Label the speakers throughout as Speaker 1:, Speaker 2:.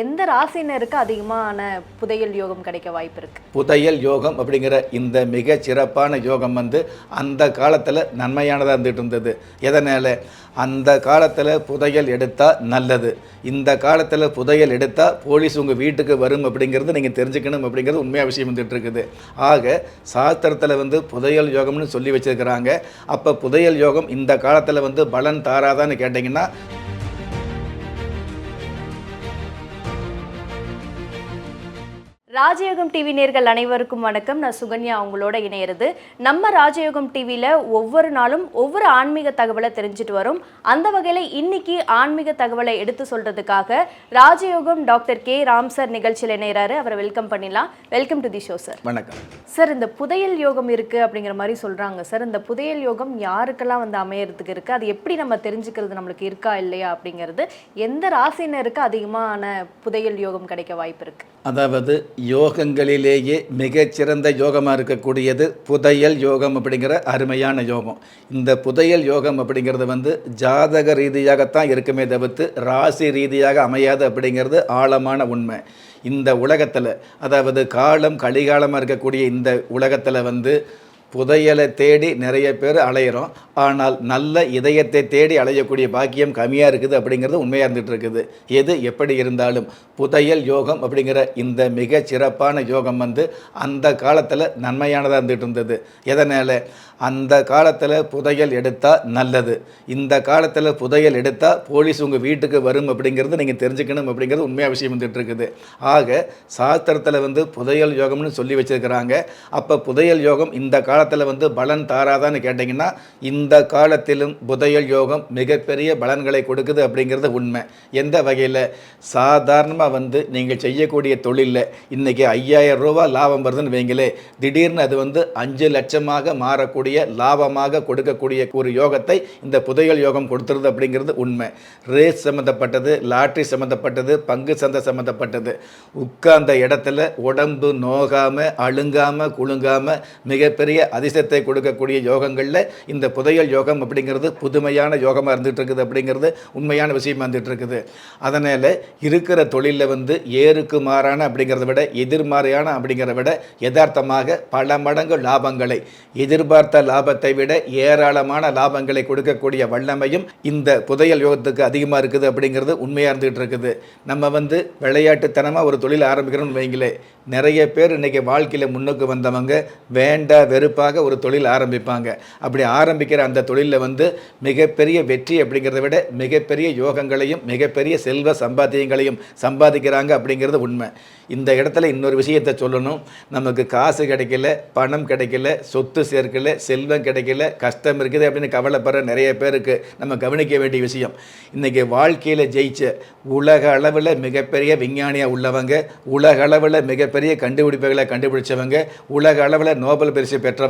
Speaker 1: எந்த ராசினருக்கு அதிகமான புதையல் யோகம் கிடைக்க வாய்ப்பு இருக்கு?
Speaker 2: புதையல் யோகம் அப்படிங்கிற இந்த மிக சிறப்பான யோகம் வந்து அந்த காலத்தில் நன்மையானதாக இருந்துட்டு இருந்தது. எதனால்? அந்த காலத்தில் புதையல் எடுத்தால் நல்லது. இந்த காலத்தில் புதையல் எடுத்தால் போலீஸ் உங்கள் வீட்டுக்கு வரும் அப்படிங்கிறது நீங்கள் தெரிஞ்சுக்கணும் அப்படிங்கிறது உண்மையாக விஷயம் வந்துட்டு இருக்குது. ஆக சாஸ்திரத்தில் வந்து புதையல் யோகம்னு சொல்லி வச்சிருக்கிறாங்க. அப்போ புதையல் யோகம் இந்த காலத்தில் வந்து பலன் தாராதான்னு கேட்டிங்கன்னா
Speaker 1: ராஜயோகம் டிவி நேர்கள் அனைவருக்கும் வணக்கம். நான் சுகன்யா உங்களோட இணையிறது. நம்ம ராஜயோகம் டிவியில் ஒவ்வொரு நாளும் ஒவ்வொரு ஆன்மீக தகவலை தெரிஞ்சுட்டு வரும். அந்த வகையில் இன்னைக்கு ஆன்மீக தகவலை எடுத்து சொல்றதுக்காக ராஜயோகம் டாக்டர் கே. ராம் சார் நிகழ்ச்சியில் இணைகிறாரு அவரை வெல்கம் பண்ணிடலாம். Welcome to the show sir.
Speaker 2: வணக்கம்.
Speaker 1: சார் இந்த புதையல் யோகம் இருக்கு அப்படிங்கிற மாதிரி சொல்றாங்க. சார் இந்த புதையல் யோகம் யாருக்கெல்லாம் வந்து அமையறதுக்கு இருக்கு? அது எப்படி நம்ம தெரிஞ்சுக்கிறது நம்மளுக்கு இருக்கா இல்லையா அப்படிங்கிறது எந்த ராசினருக்கு அதிகமான புதையல் யோகம் கிடைக்க வாய்ப்பு இருக்கு?
Speaker 2: அதாவது யோகங்களிலேயே மிகச்சிறந்த யோகமாக இருக்கக்கூடியது புதையல் யோகம் அப்படிங்கிற அருமையான யோகம். இந்த புதையல் யோகம் அப்படிங்கிறது வந்து ஜாதக ரீதியாகத்தான் இருக்குமே தவிர்த்து ராசி ரீதியாக அமையாது அப்படிங்கிறது ஆழமான உண்மை. இந்த உலகத்தில் அதாவது காலம் கலிகாலமாக இருக்கக்கூடிய இந்த உலகத்தில் வந்து புதையலை தேடி நிறைய பேர் அலையிறோம். ஆனால் நல்ல இதயத்தை தேடி அலையக்கூடிய பாக்கியம் கம்மியாக இருக்குது அப்படிங்கிறது உண்மையாக இருந்துகிட்டு இருக்குது. எது எப்படி இருந்தாலும் புதையல் யோகம் அப்படிங்கிற இந்த மிக சிறப்பான யோகம் வந்து அந்த காலத்தில் நன்மையானதாக இருந்துகிட்டு இருந்தது. எதனால்? அந்த காலத்தில் புதையல் எடுத்தால் நல்லது. இந்த காலத்தில் புதையல் எடுத்தால் போலீஸ் உங்கள் வீட்டுக்கு வரும் அப்படிங்கிறது நீங்கள் தெரிஞ்சுக்கணும் அப்படிங்கிறது உண்மையாக விஷயம் வந்துட்டு இருக்குது. ஆக சாஸ்திரத்தில் வந்து புதையல் யோகம்னு சொல்லி வச்சுருக்கிறாங்க. அப்போ புதையல் யோகம் இந்த கால காலத்தில் வந்து பலன் தாராதான்னு கேட்டிங்கன்னா இந்த காலத்திலும் புதையல் யோகம் மிகப்பெரிய பலன்களை கொடுக்குது அப்படிங்கிறது உண்மை. எந்த வகையில்? சாதாரணமாக வந்து நீங்கள் செய்யக்கூடிய தொழிலில் இன்றைக்கி ஐயாயிரம் ரூபா லாபம் வருதுன்னு வைங்களே திடீர்னு அது வந்து அஞ்சு லட்சமாக மாறக்கூடிய லாபமாக கொடுக்கக்கூடிய ஒரு யோகத்தை இந்த புதையல் யோகம் கொடுத்துருது அப்படிங்கிறது உண்மை. ரேஸ் சம்மந்தப்பட்டது லாட்ரி சம்மந்தப்பட்டது பங்கு சந்தை சம்மந்தப்பட்டது உட்கார்ந்த இடத்துல உடம்பு நோகாமல் அழுங்காமல் குலுங்காமல் மிகப்பெரிய அதிசயத்தை கொடுக்கக்கூடிய யோகங்களில் இந்த புதையல் யோகம் அப்படிங்கிறது புதுமையான யோகமாக இருந்துகிட்டு இருக்குது அப்படிங்கிறது உண்மையான விஷயமா இருந்துகிட்டு இருக்குது அதனால் இருக்கிற தொழிலில் வந்து ஏருக்கு மாறான அப்படிங்கிறத விட எதிர்மாறையான அப்படிங்கிறத விட யதார்த்தமாக பல மடங்கு லாபங்களை எதிர்பார்த்த லாபத்தை விட ஏராளமான லாபங்களை கொடுக்கக்கூடிய வல்லமையும் இந்த புதையல் யோகத்துக்கு அதிகமாக இருக்குது அப்படிங்கிறது உண்மையாக இருந்துகிட்டு இருக்குது நம்ம வந்து விளையாட்டுத்தனமாக ஒரு தொழில் ஆரம்பிக்கிறோம்னு வைங்களே நிறைய பேர் இன்றைக்கி வாழ்க்கையில் முன்னுக்கு வந்தவங்க வேண்டா சிறப்பாக ஒரு தொழில் ஆரம்பிப்பாங்க. அப்படி ஆரம்பிக்கிற அந்த தொழிலில் வந்து மிகப்பெரிய வெற்றி அப்படிங்கிறத விட மிகப்பெரிய யோகங்களையும் மிகப்பெரிய செல்வ சம்பாத்தியங்களையும் சம்பாதிக்கிறாங்க அப்படிங்கிறது உண்மை. இந்த இடத்துல இன்னொரு விஷயத்தை சொல்லணும். நமக்கு காசு கிடைக்கல பணம் கிடைக்கல சொத்து சேர்க்கல செல்வம் கிடைக்கல கஷ்டம் இருக்குது அப்படின்னு கவலைப்படுற நிறைய பேருக்கு நம்ம கவனிக்க வேண்டிய விஷயம். இன்றைக்கி வாழ்க்கையில் ஜெயிச்ச உலக அளவில் மிகப்பெரிய விஞ்ஞானியாக உள்ளவங்க உலக அளவில் மிகப்பெரிய கண்டுபிடிப்புகளை கண்டுபிடிச்சவங்க உலக அளவில் நோபல் பரிசு பெற்றவங்க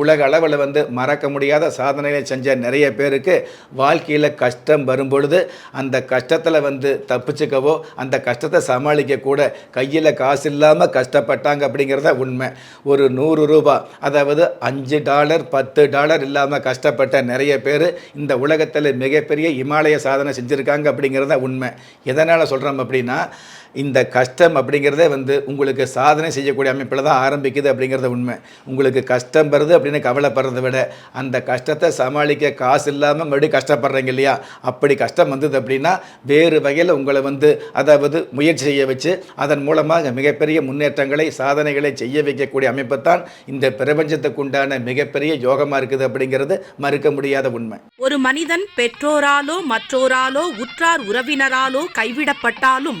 Speaker 2: உலக அளவில் வந்து மறக்க முடியாத சாதனைகளை செஞ்ச நிறைய பேருக்கு வாழ்க்கையில் கஷ்டம் வரும்பொழுது அந்த கஷ்டத்தில் வந்து தப்பிச்சுக்கவோ அந்த கஷ்டத்தை சமாளிக்க கூட கையில் காசு இல்லாமல் கஷ்டப்பட்டாங்க அப்படிங்கிறத உண்மை. ஒரு நூறு ரூபா அதாவது அஞ்சு டாலர் பத்து டாலர் இல்லாமல் கஷ்டப்பட்ட நிறைய பேர் இந்த உலகத்தில் மிகப்பெரிய இமாலய சாதனை செஞ்சுருக்காங்க அப்படிங்கிறத உண்மை. எதனால் சொல்கிறோம் அப்படின்னா இந்த கஷ்டம் அப்படிங்கிறதே வந்து உங்களுக்கு சாதனை செய்யக்கூடிய அமைப்பில் தான் ஆரம்பிக்குது அப்படிங்கிறத உண்மை. உங்களுக்கு கஷ்டம் வருது அப்படின்னு கவலைப்படுறதை விட அந்த கஷ்டத்தை சமாளிக்க காசு இல்லாமல் மறுபடியும் கஷ்டப்படுறீங்க இல்லையா? அப்படி கஷ்டம் வந்தது அப்படின்னா வேறு வகையில் உங்களை வந்து அதாவது முயற்சி செய்ய வச்சு அதன் மூலமாக மிகப்பெரிய முன்னேற்றங்களை சாதனைகளை செய்ய வைக்கக்கூடிய அமைப்பு தான் இந்த பிரபஞ்சத்துக்கு உண்டான மிகப்பெரிய யோகமாக இருக்குது அப்படிங்கிறது மறுக்க முடியாத உண்மை.
Speaker 3: ஒரு மனிதன் பெற்றோராலோ மற்றோராலோ உற்றார் உறவினராலோ கைவிடப்பட்டாலும்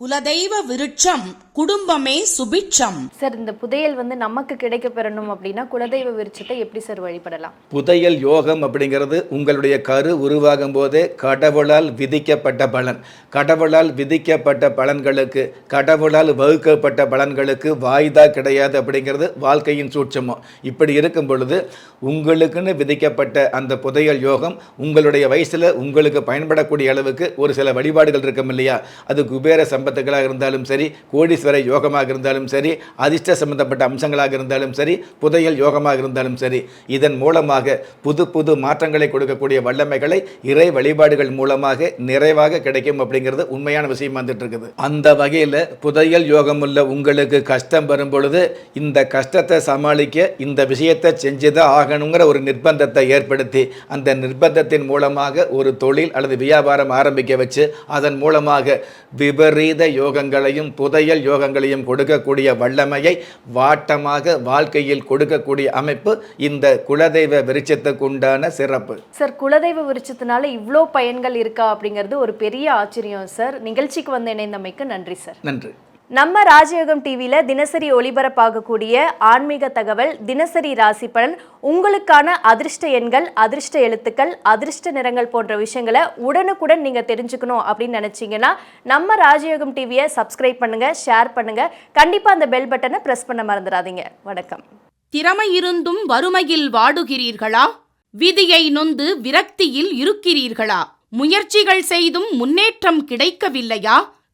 Speaker 4: குலதெய்வ விருட்சம் குடும்பமே சுபிட்சம்.
Speaker 1: சார் இந்த புதையல் வந்து நமக்கு கிடைக்க பெறணும் அப்படின்னா குலதெய்வ விருட்சத்தை எப்படி சார் வழிபடலாம்?
Speaker 2: புதையல் யோகம் அப்படிங்கிறது உங்களுடைய கரு உருவாகும் போதே கடவுளால் விதிக்கப்பட்ட பலன். கடவுளால் விதிக்கப்பட்ட பலன்களுக்கு கடவுளால் வகுக்கப்பட்ட பலன்களுக்கு வாய்தா கிடையாது அப்படிங்கிறது வாழ்க்கையின் சூட்சமம் இப்படி இருக்கும் பொழுது உங்களுக்குன்னு விதிக்கப்பட்ட அந்த புதையல் யோகம் உங்களுடைய வயசில் உங்களுக்கு பயன்படக்கூடிய அளவுக்கு ஒரு சில வழிபாடுகள் இருக்கும் இல்லையா? அது குபேர சம்பத்துகளாக இருந்தாலும் சரி கோடீஸ்வர யோகமாக இருந்தாலும் சரி அதிர்ஷ்ட சம்பந்தப்பட்ட அம்சங்களாக இருந்தாலும் சரி புதையல் யோகமாக இருந்தாலும் சரி இதன் மூலமாக புது புது மாற்றங்களை கொடுக்கக்கூடிய வல்லமைகளை இறை வழிபாடுகள் மூலமாக நிறைவாக கிடைக்கும் அப்படிங்கிறது உண்மையான விஷயம் வந்துட்டு இருக்குது அந்த வகையில் புதையல் யோகம் உள்ள உங்களுக்கு கஷ்டம் வரும் பொழுது இந்த கஷ்டத்தை சமாளிக்க இந்த விஷயத்தை செஞ்சுதான் ஆகணுங்கிற ஒரு நிர்பந்தத்தை ஏற்படுத்தி அந்த நிர்பந்தத்தின் மூலமாக ஒரு தொழில் அல்லது வியாபாரம் ஆரம்பிக்க வச்சு அதன் மூலமாக விபரீத யோகங்களையும் புதையல் யோகங்களையும் கொடுக்கக்கூடிய வல்லமையை வாட்டமாக வாழ்க்கையில் கொடுக்கக்கூடிய அமைப்பு இந்த குலதெய்வ விருட்சத்துக்கு உண்டான சிறப்பு.
Speaker 1: சார் குலதெய்வ விருட்சத்தினால இவ்வளோ பயன்கள் இருக்கா அப்படிங்கிறது ஒரு பெரிய ஆச்சரியம் சார். நிகழ்ச்சிக்கு வந்து இணைந்தமைக்கு நன்றி சார்.
Speaker 2: நன்றி.
Speaker 1: நம்ம ராஜயோகம் டிவியில் தினசரி ஒளிபரப்பாகக்கூடிய ஆன்மீக தகவல் தினசரி ராசி பலன் உங்களுக்கான அதிர்ஷ்ட எண்கள் அதிர்ஷ்ட எழுத்துக்கள் அதிர்ஷ்ட நிறங்கள் போன்ற விஷயங்களை உடனுக்குடன் நீங்கள் தெரிஞ்சுக்கணும் அப்படின்னு நினச்சிங்கன்னா நம்ம ராஜயோகம் டிவியை சப்ஸ்கிரைப் பண்ணுங்கள் ஷேர் பண்ணுங்கள் கண்டிப்பாக அந்த பெல் பட்டனை ப்ரெஸ் பண்ண மறந்துடாதீங்க. வணக்கம்.
Speaker 3: திறமை இருந்தும் வறுமையில் வாடுகிறீர்களா? விதியை நொந்து விரக்தியில் இருக்கிறீர்களா? முயற்சிகள் செய்தும் முன்னேற்றம் கிடைக்கவில்லையா?